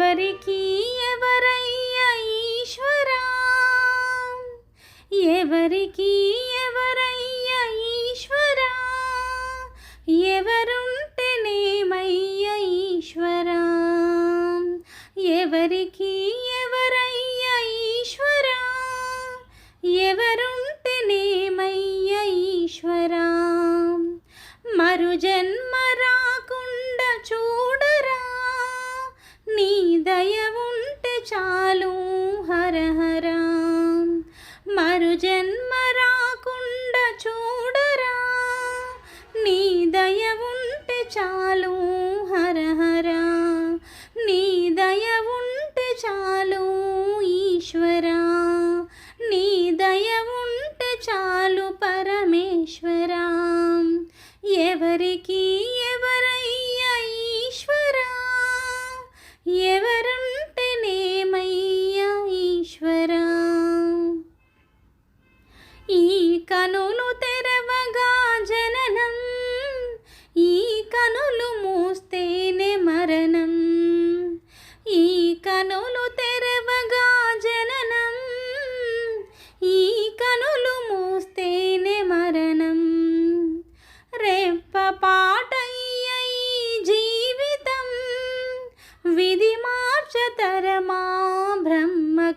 ఎవరికి ఎవరయ్య ఈశ్వర మరు జన్మ రాకుండా చూ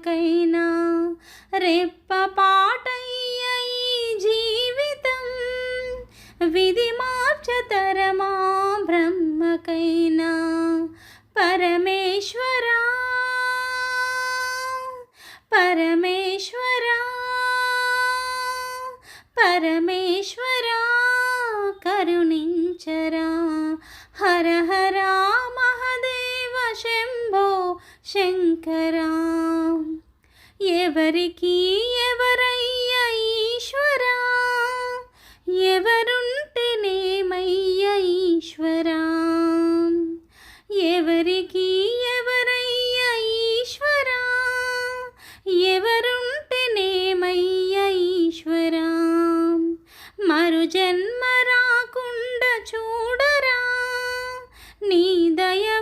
మనకైనా రెప్పపాటయ్య ఈ జీవితం. విధి మార్చతరమా బ్రహ్మకైనా. పరమేశ్వరా పరమేశ్వరా పరమేశ్వరా కరుణించరా. హర హరా మహదేవ శంభో శంకరా. ఎవరికి ఎవరయ్య ఈశ్వరా? ఎవరుంటేనేమయ్య ఈశ్వరా? ఎవరికి ఎవరయ్య ఈశ్వరా? ఎవరుంటేనేమయ్య ఈశ్వరా? మరు జన్మ రాకుండా చూడరా? నీ దయ